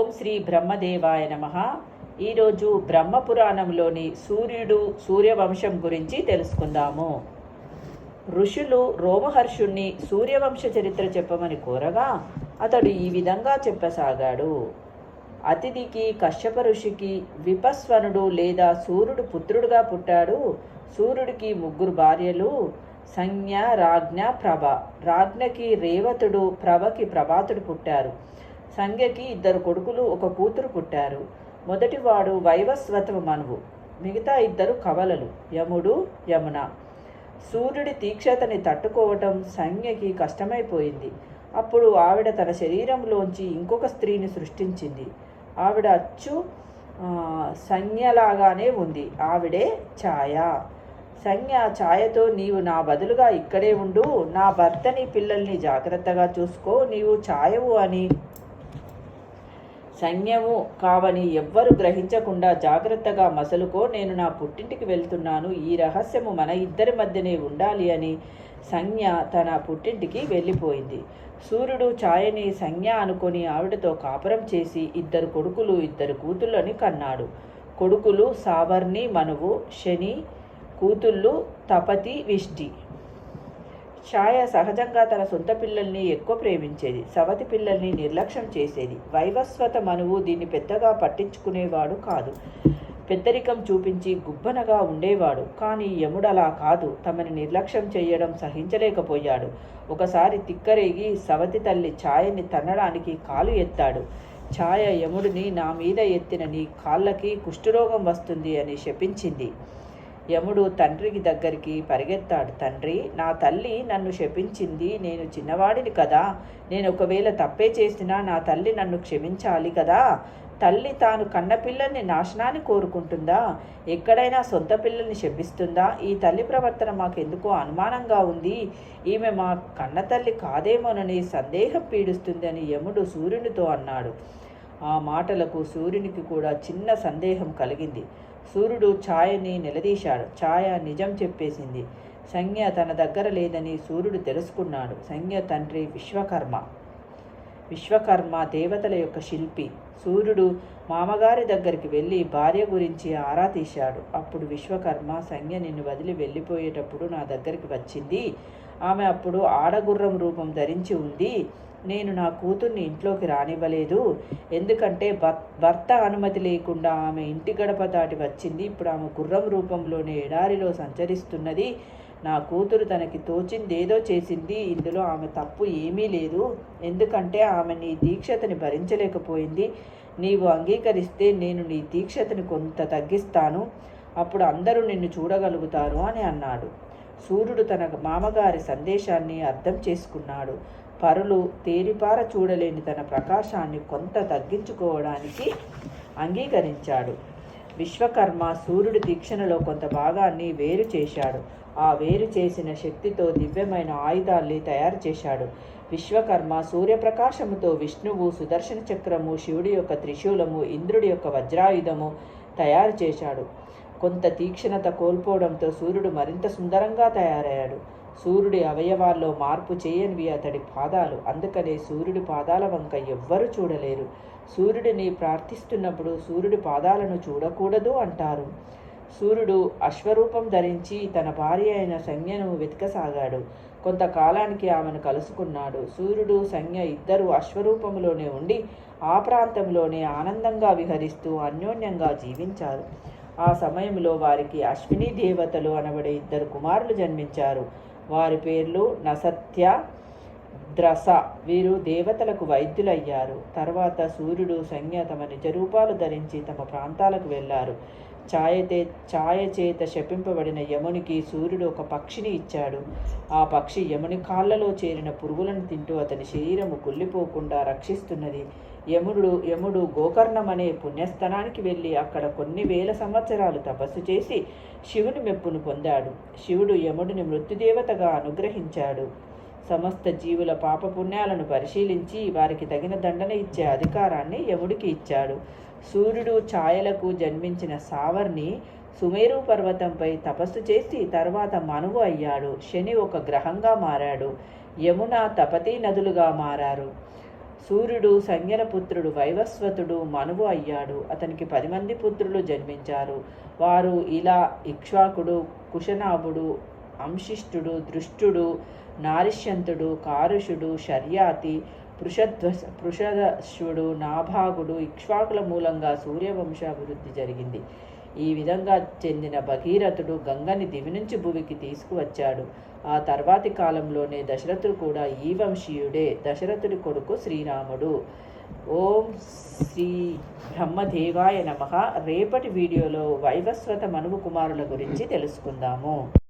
ఓం శ్రీ బ్రహ్మదేవాయ నమ. ఈరోజు బ్రహ్మపురాణంలోని సూర్యుడు సూర్యవంశం గురించి తెలుసుకుందాము. ఋషులు రోమహర్షుణ్ణి సూర్యవంశ చరిత్ర చెప్పమని కోరగా అతడు ఈ విధంగా చెప్పసాగాడు. అతిథికి కశ్యప ఋషికి విపస్వనుడు లేదా సూర్యుడు పుత్రుడుగా పుట్టాడు. సూర్యుడికి ముగ్గురు భార్యలు సంజ్ఞ రాజ్ఞ ప్రభ. రాజ్ఞకి రేవతుడు ప్రభకి ప్రభాతుడు పుట్టారు. సంజ్ఞకి ఇద్దరు కొడుకులు ఒక కూతురు పుట్టారు. మొదటివాడు వైవస్వత మనువు మిగతా ఇద్దరు కవలలు యముడు యమున. సూర్యుడి తీక్షతని తట్టుకోవటం సంజ్ఞకి కష్టమైపోయింది. అప్పుడు ఆవిడ తన శరీరంలోంచి ఇంకొక స్త్రీని సృష్టించింది. ఆవిడ అచ్చు సంజ్ఞలాగానే ఉంది. ఆవిడే ఛాయ. సంజ్ఞ ఛాయతో నీవు నా బదులుగా ఇక్కడే ఉండు నా భర్తని పిల్లల్ని జాగ్రత్తగా చూసుకో నీవు ఛాయవు అని సంజ్ఞము కావని ఎవ్వరు గ్రహించకుండా జాగ్రత్తగా మసలుకో నేను నా పుట్టింటికి వెళ్తున్నాను. ఈ రహస్యము మన ఇద్దరి మధ్యనే ఉండాలి అని సంజ్ఞ తన పుట్టింటికి వెళ్ళిపోయింది. సూర్యుడు ఛాయని సంజ్ఞ అనుకొని ఆవిడతో కాపురం చేసి ఇద్దరు కొడుకులు ఇద్దరు కూతుళ్ళని కన్నాడు. కొడుకులు సావర్ణి మనువు శని కూతుళ్ళు తపతి విష్టి. ఛాయ సహజంగా తన సొంత పిల్లల్ని ఎక్కువ ప్రేమించేది సవతి పిల్లల్ని నిర్లక్ష్యం చేసేది. వైవస్వత మనువు దీన్ని పెద్దగా పట్టించుకునేవాడు కాదు. పెద్దరికం చూపించి గుబ్బనగా ఉండేవాడు. కానీ యముడలా కాదు. తమని నిర్లక్ష్యం చేయడం సహించలేకపోయాడు. ఒకసారి తిక్కరేగి సవతి తల్లి ఛాయని తన్నడానికి కాలు ఎత్తాడు. ఛాయ యముడిని నా మీద ఎత్తిన నీ కాళ్ళకి కుష్ఠరోగం వస్తుంది అని శపించింది. యముడు తండ్రికి దగ్గరికి పరిగెత్తాడు. తండ్రి నా తల్లి నన్ను శపించింది నేను చిన్నవాడిని కదా. నేను ఒకవేళ తప్పే చేసినా నా తల్లి నన్ను క్షమించాలి కదా. తల్లి తాను కన్న పిల్లల్ని నాశనాన్ని కోరుకుంటుందా? ఎక్కడైనా సొంత పిల్లల్ని శపిస్తుందా ఈ తల్లి ప్రవర్తన మాకెందుకో అనుమానంగా ఉంది. ఈమె మా కన్న తల్లి కాదేమోనని సందేహం పీడిస్తుందని యముడు సూర్యునితో అన్నాడు. ఆ మాటలకు సూర్యునికి కూడా చిన్న సందేహం కలిగింది. సూర్యుడు ఛాయని నిలదీశాడు. ఛాయ నిజం చెప్పేసింది. సంజ్ఞ తన దగ్గర లేదని సూర్యుడు తెలుసుకున్నాడు. సంజ్ఞ తండ్రి విశ్వకర్మ. విశ్వకర్మ దేవతల యొక్క శిల్పి. సూర్యుడు మామగారి దగ్గరికి వెళ్ళి భార్య గురించి ఆరా తీశాడు. అప్పుడు విశ్వకర్మ సంజ్ఞ నిన్ను వదిలి వెళ్ళిపోయేటప్పుడు నా దగ్గరికి వచ్చింది. ఆమె అప్పుడు ఆడగుర్రం రూపం ధరించి ఉంది. నేను నా కూతుర్ని ఇంట్లోకి రానివ్వలేదు. ఎందుకంటే భర్త అనుమతి లేకుండా ఆమె ఇంటి గడప దాటి వచ్చింది. ఇప్పుడు ఆమె గుర్రం రూపంలోనే ఎడారిలో సంచరిస్తున్నది. నా కూతురు తనకి తోచిందేదో చేసింది. ఇందులో ఆమె తప్పు ఏమీ లేదు. ఎందుకంటే ఆమె నీ దీక్షతని భరించలేకపోయింది. నీవు అంగీకరిస్తే నేను నీ దీక్షతని కొంత తగ్గిస్తాను. అప్పుడు అందరూ నిన్ను చూడగలుగుతారు అని అన్నాడు. సూర్యుడు తన మామగారి సందేశాన్ని అర్థం చేసుకున్నాడు. పరులు తేరిపార చూడలేని తన ప్రకాశాన్ని కొంత తగ్గించుకోవడానికి అంగీకరించాడు. విశ్వకర్మ సూర్యుడి దీక్షణలో కొంత భాగాన్ని వేరు చేశాడు. ఆ వేరు చేసిన శక్తితో దివ్యమైన ఆయుధాల్ని తయారు చేశాడు. విశ్వకర్మ సూర్యప్రకాశముతో విష్ణువు సుదర్శన చక్రము శివుడి యొక్క త్రిశూలము ఇంద్రుడి యొక్క వజ్రాయుధము తయారు చేశాడు. కొంత తీక్షణత కోల్పోవడంతో సూర్యుడు మరింత సుందరంగా తయారయ్యాడు. సూర్యుడి అవయవాల్లో మార్పు చేయనివి అతడి పాదాలు. అందుకనే సూర్యుడి పాదాల వంక ఎవ్వరూ చూడలేరు. సూర్యుడిని ప్రార్థిస్తున్నప్పుడు సూర్యుడి పాదాలను చూడకూడదు అంటారు. సూర్యుడు అశ్వరూపం ధరించి తన భార్య అయిన సంజ్ఞను వెతకసాగాడు. కొంతకాలానికి ఆమెను కలుసుకున్నాడు. సూర్యుడు సంజ్ఞ ఇద్దరు అశ్వరూపంలోనే ఉండి ఆ ప్రాంతంలోనే ఆనందంగా విహరిస్తూ అన్యోన్యంగా జీవించారు. ఆ సమయంలో వారికి అశ్విని దేవతలు అనబడే ఇద్దరు కుమారులు జన్మించారు. వారి పేర్లు నసత్య ద్రస. వీరు దేవతలకు వైద్యులయ్యారు. తర్వాత సూర్యుడు సంజ్ఞ తమ నిజరూపాలు ధరించి తమ ప్రాంతాలకు వెళ్ళారు. ఛాయతే ఛాయచేత శపింపబడిన యమునికి సూర్యుడు ఒక పక్షిని ఇచ్చాడు. ఆ పక్షి యముని కాళ్ళలో చేరిన పురుగులను తింటూ అతని శరీరము కుళ్ళిపోకుండా రక్షిస్తున్నది. యముడు యముడు గోకర్ణం అనే పుణ్యస్థానానికి వెళ్ళి అక్కడ కొన్ని వేల సంవత్సరాలు తపస్సు చేసి శివుని మెప్పును పొందాడు. శివుడు యముడిని మృత్యుదేవతగా అనుగ్రహించాడు. సమస్త జీవుల పాపపుణ్యాలను పరిశీలించి వారికి తగిన దండన ఇచ్చే అధికారాన్ని యముడికి ఇచ్చాడు. సూర్యుడు ఛాయలకు జన్మించిన సావర్ని సుమేరు పర్వతంపై తపస్సు చేసి తర్వాత మనువు అయ్యాడు. శని ఒక గ్రహంగా మారాడు. యమున తపతీ నదులుగా మారారు. సూర్యుడు సంజ్ఞల పుత్రుడు వైవస్వతుడు మనువు అయ్యాడు. అతనికి పది మంది పుత్రులు జన్మించారు. వారు ఇలా ఇక్ష్వాకుడు కుశనాభుడు అంశిష్టుడు దృష్టుడు నారిష్యంతుడు కారుషుడు శర్యాతి పృషధ్వ పృషదశ్వుడు నాభాగుడు ఇక్ష్వాకుల మూలంగా సూర్యవంశాభివృద్ధి జరిగింది. ఈ విధంగా చెందిన భగీరథుడు గంగని దివి నుంచి భూమికి తీసుకువచ్చాడు. ఆ తర్వాతి కాలంలోనే దశరథుడు కూడా ఈ వంశీయుడే దశరథుడి కొడుకు శ్రీరాముడు. ఓం శ్రీ బ్రహ్మదేవాయ నమ. రేపటి వీడియోలో వైవస్వత మనువు కుమారుల గురించి తెలుసుకుందాము.